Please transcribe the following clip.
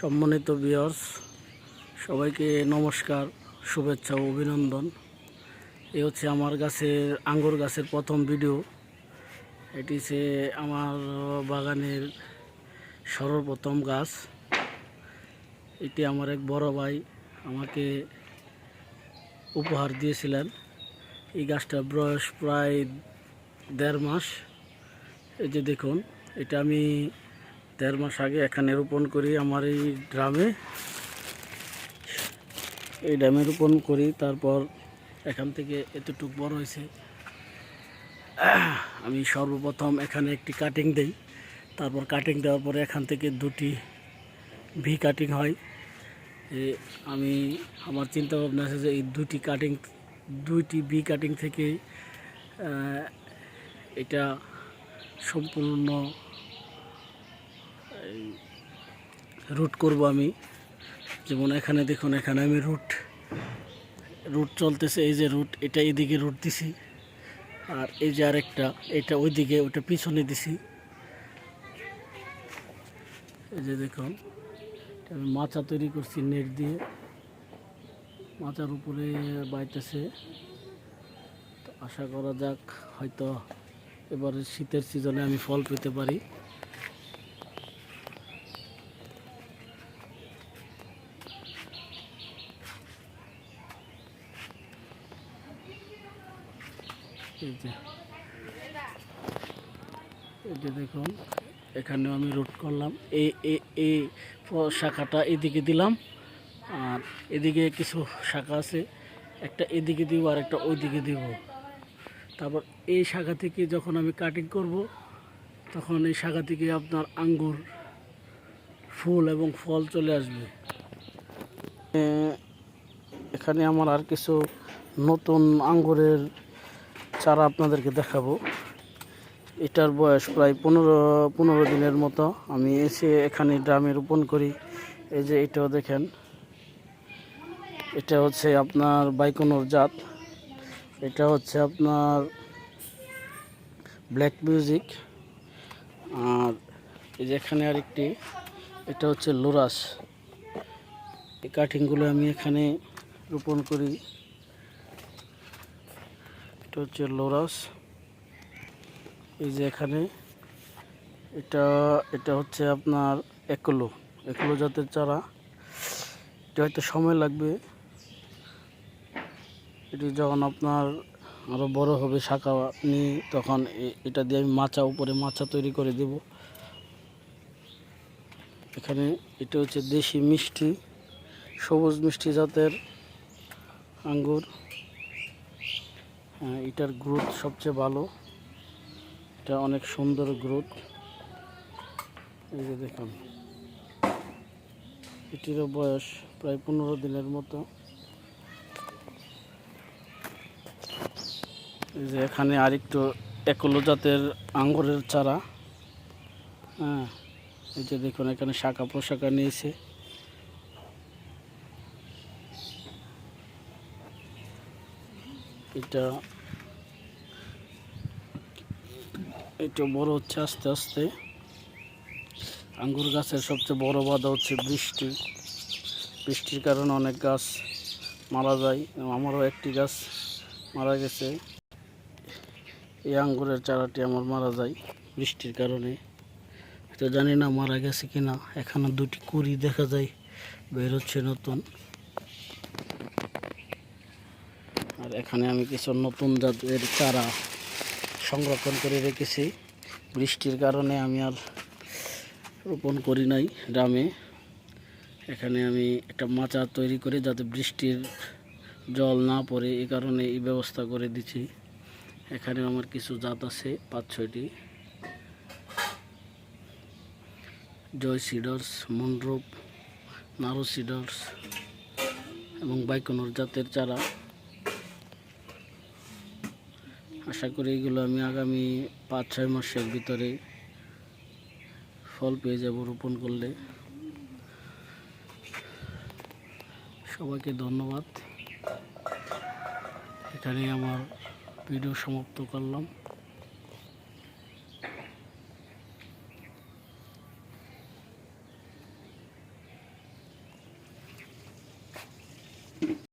সম্মানিত বিয়ার্স সবাইকে নমস্কার, শুভেচ্ছা ও অভিনন্দন। এ হচ্ছে আমার গাছের, আঙ্গুর গাছের প্রথম ভিডিও এটি সে আমার বাগানের সর্বপ্রথম গাছ। এটি আমার এক বড় ভাই আমাকে উপহার দিয়েছিলেন। এই গাছটার বয়স প্রায় দেড় মাস। এই যে দেখুন, এটা আমি দেড় মাস আগে এখানে রোপণ করি আমার এই ড্রামে এই ড্রামে রোপণ করি, তারপর এখান থেকে এতটুক বড় হয়েছে। আমি সর্বপ্রথম এখানে একটি কাটিং দেই। তারপর কাটিং দেওয়ার পরে এখান থেকে দুটি ভি কাটিং হয়। আমি, আমার চিন্তা ভাবনা আছে যে এই দুটি কাটিং দুইটি বি কাটিং থেকে এটা সম্পূর্ণ রুট করব আমি। যেমন এখানে দেখুন, এখানে আমি রুট রুট চলতেছে, এই যে রুট এটা এদিকে রুট দিছি। আর এই যে আরেকটা, এটা ওইদিকে, ওটা পিছনে দিছি। এই যে দেখুন আমি মাচা তৈরি করছি নেট দিয়ে। মাচার উপরে বাইতেছে। আশা করা যাক, হয়তো এবারে শীতের সিজনে আমি ফল পেতে পারি। এই যে। দেখুন, এখানেও আমি রুট করলাম। এই এই এই শাখাটা এদিকে দিলাম, আর এদিকে কিছু শাখা আছে, একটা এদিকে দিব আর একটা ওইদিকে দিব। তারপর এই শাখা থেকে যখন আমি কাটিং করব, তখন এই শাখা থেকে আপনার আঙ্গুর, ফুল এবং ফল চলে আসবে। এখানে আমার আর কিছু নতুন আঙ্গুরের চারা আপনাদেরকে দেখাবো। এটার বয়স প্রায় পনেরো পনেরো দিনের মতো। আমি এসে এখানে ড্রামে রোপণ করি। এই যে এটাও দেখেন। এটা হচ্ছে আপনার বাইকোনোর জাত। এটা হচ্ছে আপনার ব্ল্যাক মিউজিক। আর এই যে এখানে আরেকটি, এটা হচ্ছে লোরাস। এই কাটিংগুলো আমি এখানে রোপণ করি। এটা হচ্ছে লোরাস। এই যে এখানে, এটা এটা হচ্ছে আপনার একলো। একলো জাতের চারা। এটা হয়তো সময় লাগবে। এটি যখন আপনার আরও বড় হবে শাখা নিয়ে তখন এটা দিয়ে আমি মাচা, উপরে মাচা তৈরি করে দেব। এখানে এটা হচ্ছে দেশি মিষ্টি, সবুজ মিষ্টি জাতের আঙ্গুর। এটার গ্রোথ সবচেয়ে ভালো। এটা অনেক সুন্দর গ্রোথ এই যে দেখুন, এটিরও বয়স প্রায় পনেরো দিনের মতো। এই যে এখানে আরেকটু একলো জাতের আঙ্গুরের চারা। হ্যাঁ এই যে দেখুন, এখানে শাখা প্রশাখা নিয়েছে। এটা এটা বড় হচ্ছে আস্তে আস্তে। আঙ্গুর গাছের সবচেয়ে বড় বাধা হচ্ছে বৃষ্টি। বৃষ্টির কারণে অনেক গাছ মারা যায়। আমারও একটি গাছ মারা গেছে। এই আঙ্গুরের চারাটি আমার মারা যায় বৃষ্টির কারণে। তো জানি না মারা গেছে কি না এখানে দুটি কুড়ি দেখা যায়, বের হচ্ছে নতুন আর এখানে আমি কিছু নতুন জাতের চারা সংরক্ষণ করে রেখেছি। বৃষ্টির কারণে আমি আর রোপণ করি নাই ড্রামে। এখানে আমি একটা মাচা তৈরি করি যাতে বৃষ্টির জল না পড়ে, এ কারণে এই ব্যবস্থা করে দিচ্ছি। এখানে আমার কিছু জাত আছে, পাঁচ, ছয়টি। জয় সিডার্স, মনরূপ, নারো সিডার্স এবং বাইকনোর জাতের চারা। আশা করি এগুলো আমি আগামী পাঁচ ছয় মাসের ভিতরে ফল পেয়ে যাব রোপণ করলে। সবাইকে ধন্যবাদ। এখানে আমার ভিডিও সমাপ্ত করলাম।